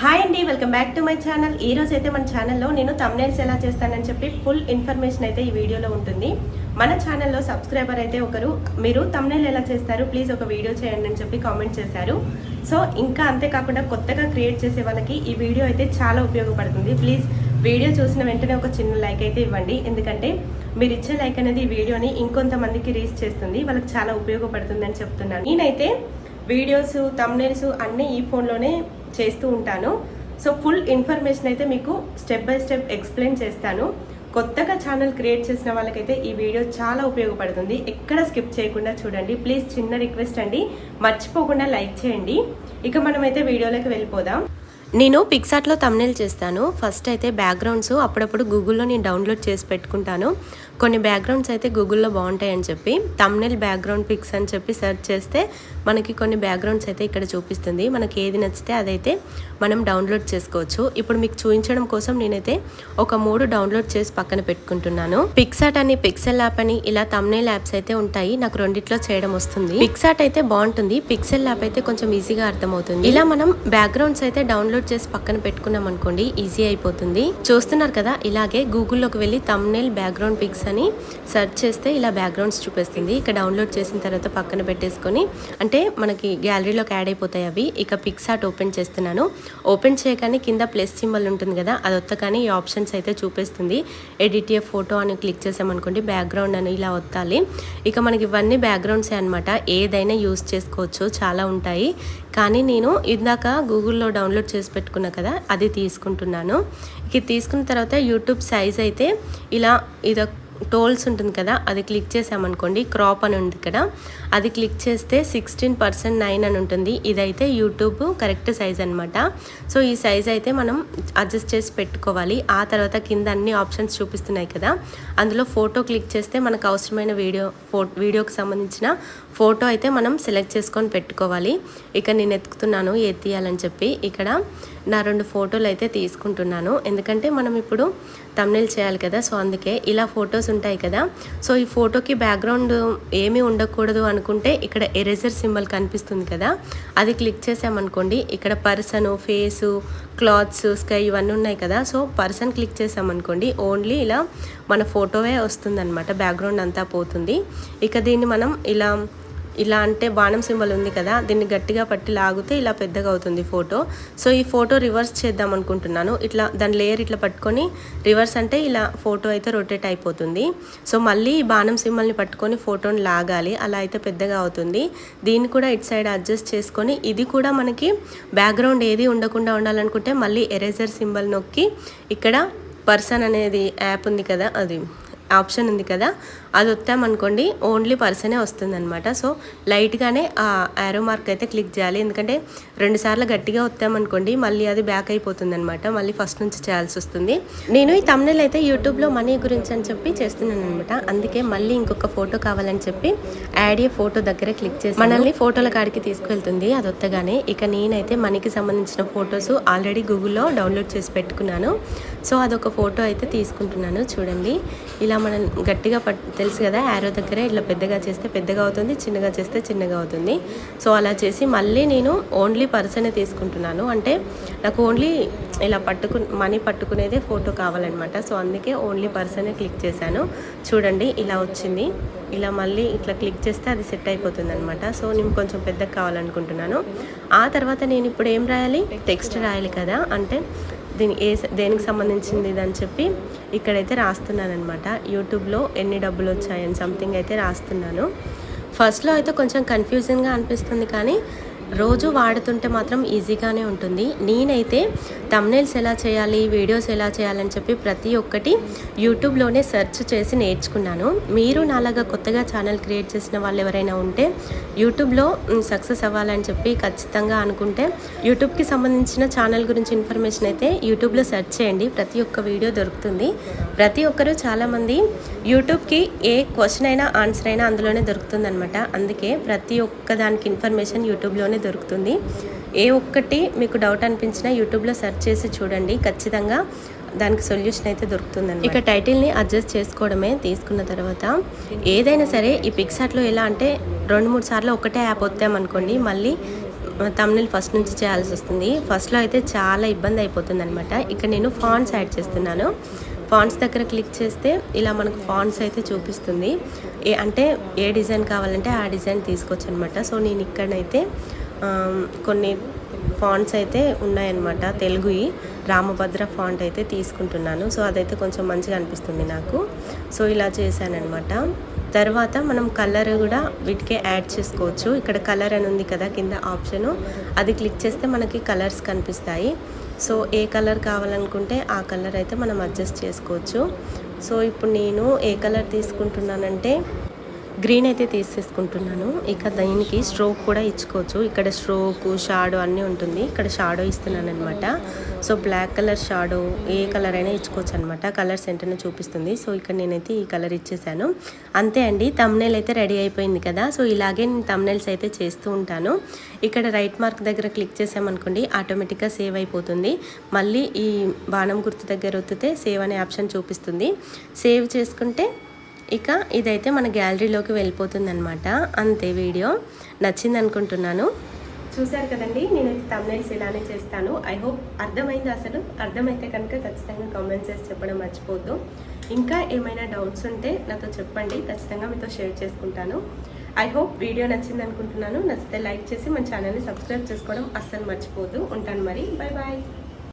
Hi అండి welcome back to my channel ఈ రోజు అయితే మన ఛానల్లో నేను తమ్నేల్స్ ఎలా చేస్తానని చెప్పి ఫుల్ ఇన్ఫర్మేషన్ అయితే ఈ వీడియోలో ఉంటుంది. మన ఛానల్లో సబ్స్క్రైబర్ అయితే ఒకరు. మీరు తమ్నేల్ ఎలా చేస్తారు? ప్లీజ్ ఒక వీడియో చేయండి అని చెప్పి కామెంట్ చేశారు. సో ఇంకా అంతేకాకుండా కొత్తగా క్రియేట్ చేసే వాళ్ళకి ఈ వీడియో అయితే చాలా ఉపయోగపడుతుంది. ప్లీజ్ వీడియో చూసిన వెంటనే ఒక చిన్న లైక్ అయితే ఇవ్వండి. ఎందుకంటే మీరు ఇచ్చే లైక్ అనేది ఈ వీడియోని ఇంకొంతమందికి రీచ్ చేస్తుంది. వాళ్ళకి చాలా ఉపయోగపడుతుంది అని చెప్తున్నాను. నేనైతే వీడియోస్ తమ్నేల్స్ అన్నీ ఈ ఫోన్లోనే చేస్తూ ఉంటాను. సో ఫుల్ ఇన్ఫర్మేషన్ అయితే మీకు స్టెప్ బై స్టెప్ ఎక్స్ప్లెయిన్ చేస్తాను. కొత్తగా ఛానల్ క్రియేట్ చేసిన వాళ్ళకైతే ఈ వీడియో చాలా ఉపయోగపడుతుంది. ఎక్కడ స్కిప్ చేయకుండా చూడండి. ప్లీజ్ చిన్న రిక్వెస్ట్ అండి. మర్చిపోకుండా లైక్ చేయండి. ఇక మనమైతే వీడియోలోకి వెళ్ళిపోదాం. నేను పిక్సాట్లో తమ్నేల్ చేస్తాను. ఫస్ట్ అయితే బ్యాక్గ్రౌండ్స్ అప్పుడప్పుడు గూగుల్లో నేను డౌన్లోడ్ చేసి పెట్టుకుంటాను. కొన్ని బ్యాక్గ్రౌండ్స్ అయితే గూగుల్లో బాగుంటాయని చెప్పి తమ్నేల్ బ్యాక్గ్రౌండ్ పిక్స్ అని చెప్పి సెర్చ్ చేస్తే మనకి కొన్ని బ్యాక్గ్రౌండ్స్ అయితే ఇక్కడ చూపిస్తుంది. మనకి ఏది నచ్చితే అదైతే మనం డౌన్లోడ్ చేసుకోవచ్చు. ఇప్పుడు మీకు చూపించడం కోసం నేనైతే ఒక మూడు డౌన్లోడ్ చేసి పక్కన పెట్టుకుంటున్నాను. పిక్సాట్ అని పిక్సెల్ యాప్ అని ఇలా తమ్నేల్ యాప్స్ అయితే ఉంటాయి. నాకు రెండిట్లో చేయడం వస్తుంది. పిక్సాట్ అయితే బాగుంటుంది. పిక్సెల్ యాప్ అయితే కొంచెం ఈజీగా అర్థమవుతుంది. ఇలా మనం బ్యాక్గ్రౌండ్స్ అయితే డౌన్లోడ్ చేసి పక్కన పెట్టుకున్నాం అనుకోండి ఈజీ అయిపోతుంది. చూస్తున్నారు కదా ఇలాగే గూగుల్లోకి వెళ్ళి తమ్నేల్ బ్యాక్గ్రౌండ్ పిక్స్ అని సెర్చ్ చేస్తే ఇలా బ్యాక్గ్రౌండ్స్ చూపిస్తుంది. ఇక డౌన్లోడ్ చేసిన తర్వాత పక్కన పెట్టేసుకొని అంటే మనకి గ్యాలరీలోకి యాడ్ అయిపోతాయి అవి. ఇక పిక్స్ ఓపెన్ చేస్తున్నాను. ఓపెన్ చేయగానే కింద ప్లస్ సింబల్ ఉంటుంది కదా అది ఒత్తగానే ఈ ఆప్షన్స్ అయితే చూపిస్తుంది. ఎడిట్ ఏ ఫోటో అని క్లిక్ చేసామనుకోండి బ్యాక్గ్రౌండ్ అని ఇలా ఒత్తాలి. ఇక మనకి ఇవన్నీ బ్యాక్గ్రౌండ్సే అనమాట ఏదైనా యూస్ చేసుకోవచ్చు చాలా ఉంటాయి. కానీ నేను ఇందాక గూగుల్లో డౌన్లోడ్ చేసి పెట్టుకున్నా కదా అది తీసుకుంటున్నాను. ఇక తీసుకున్న తర్వాత యూట్యూబ్ సైజ్ అయితే ఇలా ఇదొక టోల్స్ ఉంటుంది కదా అది క్లిక్ చేసామనుకోండి క్రాప్ అని ఉంది కదా అది క్లిక్ చేస్తే సిక్స్టీన్ పర్సెంట్ నైన్ అని ఉంటుంది. ఇదైతే యూట్యూబ్ కరెక్ట్ సైజ్ అనమాట సో ఈ సైజ్ అయితే మనం అడ్జస్ట్ చేసి పెట్టుకోవాలి. ఆ తర్వాత కింద అన్ని ఆప్షన్స్ చూపిస్తున్నాయి కదా అందులో ఫోటో క్లిక్ చేస్తే మనకు అవసరమైన వీడియో ఫో వీడియోకి సంబంధించిన ఫోటో అయితే మనం సెలెక్ట్ చేసుకొని పెట్టుకోవాలి. ఇక నేను ఎత్తుకుతున్నాను ఏది తీయాలని చెప్పి ఇక్కడ నా రెండు ఫోటోలు అయితే తీసుకుంటున్నాను. ఎందుకంటే మనం ఇప్పుడు తమిళ చేయాలి కదా సో అందుకే ఇలా ఫొటోస్ ఉంటాయి కదా. సో ఈ ఫోటోకి బ్యాక్గ్రౌండ్ ఏమీ ఉండకూడదు అనుకుంటే ఇక్కడ ఎరేజర్ సింబల్ కనిపిస్తుంది కదా. అది క్లిక్ చేసామనుకోండి ఇక్కడ పర్సన్ ఫేసు క్లాత్స్ స్కై ఇవన్నీ ఉన్నాయి కదా. సో పర్సన్ క్లిక్ చేసామనుకోండి ఓన్లీ ఇలా మన ఫోటోవే వస్తుందన్నమాట బ్యాక్గ్రౌండ్ అంతా పోతుంది. ఇక దీన్ని మనం ఇలా ఇలా అంటే బాణం సింబల్ ఉంది కదా దీన్ని గట్టిగా పట్టి లాగితే ఇలా పెద్దగా అవుతుంది ఫోటో. సో ఈ ఫోటో రివర్స్ చేద్దాం అనుకుంటున్నాను. ఇట్లా దాని లేయర్ ఇట్లా పట్టుకొని రివర్స్ అంటే ఇలా ఫోటో అయితే రొటేట్ అయిపోతుంది. సో మళ్ళీ ఈ బాణం సింబల్ని పట్టుకొని ఫోటోని లాగాలి. అలా అయితే పెద్దగా అవుతుంది. దీన్ని కూడా ఇటు సైడ్ అడ్జస్ట్ చేసుకొని ఇది కూడా మనకి బ్యాక్గ్రౌండ్ ఏది ఉండకుండా ఉండాలనుకుంటే మళ్ళీ ఎరేజర్ సింబల్ నొక్కి ఇక్కడ పర్సన్ అనేది యాప్ ఉంది కదా అది. ఆప్షన్ ఉంది కదా అది వస్తామనుకోండి ఓన్లీ పర్సనే వస్తుందన్నమాట. సో లైట్గానే ఆ యారో మార్క్ అయితే క్లిక్ చేయాలి. ఎందుకంటే రెండుసార్లు గట్టిగా వస్తామనుకోండి మళ్ళీ అది బ్యాక్ అయిపోతుంది అనమాట మళ్ళీ ఫస్ట్ నుంచి చేయాల్సి వస్తుంది. నేను ఈ తమ్నెల్ అయితే యూట్యూబ్లో మనీ గురించి అని చెప్పి చేస్తున్నాను అనమాట అందుకే మళ్ళీ ఇంకొక ఫోటో కావాలని చెప్పి యాడ్ ఏ ఫోటో దగ్గర క్లిక్ చేసి మనల్ని ఫోటోల కాడికి తీసుకెళ్తుంది అది వత్తగానే ఇక నేనైతే మనీకి సంబంధించిన ఫొటోస్ ఆల్రెడీ గూగుల్లో డౌన్లోడ్ చేసి పెట్టుకున్నాను. సో అదొక ఫోటో అయితే తీసుకుంటున్నాను. చూడండి. ఇలా మనం గట్టిగా పట్ తెలుసు కదా యారో దగ్గర ఇట్లా పెద్దగా చేస్తే పెద్దగా అవుతుంది చిన్నగా చేస్తే చిన్నగా అవుతుంది. సో అలా చేసి మళ్ళీ నేను ఓన్లీ పర్సనే తీసుకుంటున్నాను. అంటే నాకు ఓన్లీ ఇలా పట్టుకు మనీ పట్టుకునేదే ఫోటో కావాలన్నమాట. సో అందుకే ఓన్లీ పర్సనే క్లిక్ చేశాను. చూడండి ఇలా వచ్చింది. ఇలా మళ్ళీ ఇట్లా క్లిక్ చేస్తే అది సెట్ అయిపోతుంది అనమాట సో నేను కొంచెం పెద్దగా కావాలనుకుంటున్నాను. ఆ తర్వాత నేను ఇప్పుడు ఏం రాయాలి? టెక్స్ట్ రాయాలి కదా. అంటే దీని ఏ దేనికి సంబంధించింది ఇది అని చెప్పి ఇక్కడైతే రాస్తున్నానమాట యూట్యూబ్లో ఎన్ని డబ్బులు వచ్చాయని సంథింగ్ అయితే రాస్తున్నాను. ఫస్ట్లో అయితే కొంచెం కన్ఫ్యూజింగ్గా అనిపిస్తుంది కానీ రోజు వాడుతుంటే మాత్రం ఈజీగానే ఉంటుంది. నేనైతే తమ్నేల్స్ ఎలా చేయాలి వీడియోస్ ఎలా చేయాలని చెప్పి ప్రతి ఒక్కటి యూట్యూబ్లోనే సెర్చ్ చేసి నేర్చుకున్నాను. మీరు నాలాగా కొత్తగా ఛానల్ క్రియేట్ చేసిన వాళ్ళు ఎవరైనా ఉంటే యూట్యూబ్లో సక్సెస్ అవ్వాలని చెప్పి ఖచ్చితంగా అనుకుంటే యూట్యూబ్కి సంబంధించిన ఛానల్ గురించి ఇన్ఫర్మేషన్ అయితే యూట్యూబ్లో సెర్చ్ చేయండి. ప్రతి ఒక్క వీడియో దొరుకుతుంది. ప్రతి ఒక్కరూ చాలామంది యూట్యూబ్కి ఏ క్వశ్చన్ అయినా ఆన్సర్ అయినా అందులోనే దొరుకుతుంది అందుకే ప్రతి ఒక్క దానికి ఇన్ఫర్మేషన్ యూట్యూబ్లోనే దొరుకుతుంది. ఏ ఒక్కటి మీకు డౌట్ అనిపించినా యూట్యూబ్లో సెర్చ్ చేసి చూడండి. ఖచ్చితంగా దానికి సొల్యూషన్ అయితే దొరుకుతుందండి ఇక టైటిల్ని అడ్జస్ట్ చేసుకోవడమే తీసుకున్న తర్వాత ఏదైనా సరే ఈ పిక్సాట్లో ఎలా అంటే రెండు మూడు సార్లు ఒకటే యాప్ వద్దామనుకోండి మళ్ళీ తమిళ ఫస్ట్ నుంచి చేయాల్సి వస్తుంది. ఫస్ట్లో అయితే చాలా ఇబ్బంది అయిపోతుంది అనమాట ఇక్కడ నేను ఫాంట్స్ యాడ్ చేస్తున్నాను. ఫాంట్స్ దగ్గర క్లిక్ చేస్తే ఇలా మనకు ఫాంట్స్ అయితే చూపిస్తుంది. ఏ అంటే ఏ డిజైన్ కావాలంటే ఆ డిజైన్ తీసుకోవచ్చు అనమాట సో నేను ఇక్కడైతే కొన్ని ఫాంట్స్ అయితే ఉన్నాయన్నమాట. తెలుగువి. రామభద్ర ఫాంట్ అయితే తీసుకుంటున్నాను. సో అదైతే కొంచెం మంచిగా అనిపిస్తుంది నాకు. సో ఇలా చేశానమాట తర్వాత మనం కలర్ కూడా వీటికే యాడ్ చేసుకోవచ్చు. ఇక్కడ కలర్ అని ఉంది కదా కింద ఆప్షను అది క్లిక్ చేస్తే మనకి కలర్స్ కనిపిస్తాయి. సో ఏ కలర్ కావాలనుకుంటే ఆ కలర్ అయితే మనం అడ్జస్ట్ చేసుకోవచ్చు. సో ఇప్పుడు నేను ఏ కలర్ తీసుకుంటున్నానంటే గ్రీన్ అయితే తీసేసుకుంటున్నాను. ఇక దీనికి స్ట్రోక్ కూడా ఇచ్చుకోవచ్చు. ఇక్కడ స్ట్రోక్ షాడో అన్నీ ఉంటుంది. ఇక్కడ షాడో ఇస్తున్నాను అనమాట సో బ్లాక్ కలర్ షాడో ఏ కలర్ అయినా ఇచ్చుకోవచ్చు అనమాట కలర్స్ సెంటర్ని చూపిస్తుంది. సో ఇక్కడ నేనైతే ఈ కలర్ ఇచ్చేసాను. అంతే అండి. తమ్నేల్ అయితే రెడీ అయిపోయింది కదా. సో ఇలాగే నేను తమ్నేల్స్ అయితే చేస్తూ ఉంటాను. ఇక్కడ రైట్ మార్క్ దగ్గర క్లిక్ చేసామనుకోండి ఆటోమేటిక్గా సేవ్ అయిపోతుంది. మళ్ళీ ఈ బాణం గుర్తు దగ్గర ఒత్తితే సేవ్ అనే ఆప్షన్ చూపిస్తుంది. సేవ్ చేసుకుంటే ఇక ఇదైతే మన గ్యాలరీలోకి వెళ్ళిపోతుంది అనమాట అంతే వీడియో. నచ్చింది అనుకుంటున్నాను చూశారు కదండి నేనైతే తమ్నైల్స్ ఇలానే చేస్తాను. ఐ హోప్ అర్థమైంది అసలు. అర్థమైతే కనుక ఖచ్చితంగా కామెంట్ చేసి చెప్పడం మర్చిపోద్దు. ఇంకా ఏమైనా డౌట్స్ ఉంటే నాతో చెప్పండి. ఖచ్చితంగా మీతో షేర్ చేసుకుంటాను. ఐ హోప్ వీడియో నచ్చింది అనుకుంటున్నాను నచ్చితే లైక్ చేసి మన ఛానల్ని సబ్స్క్రైబ్ చేసుకోవడం అస్సలు మర్చిపోద్దు. ఉంటాను మరి. Bye bye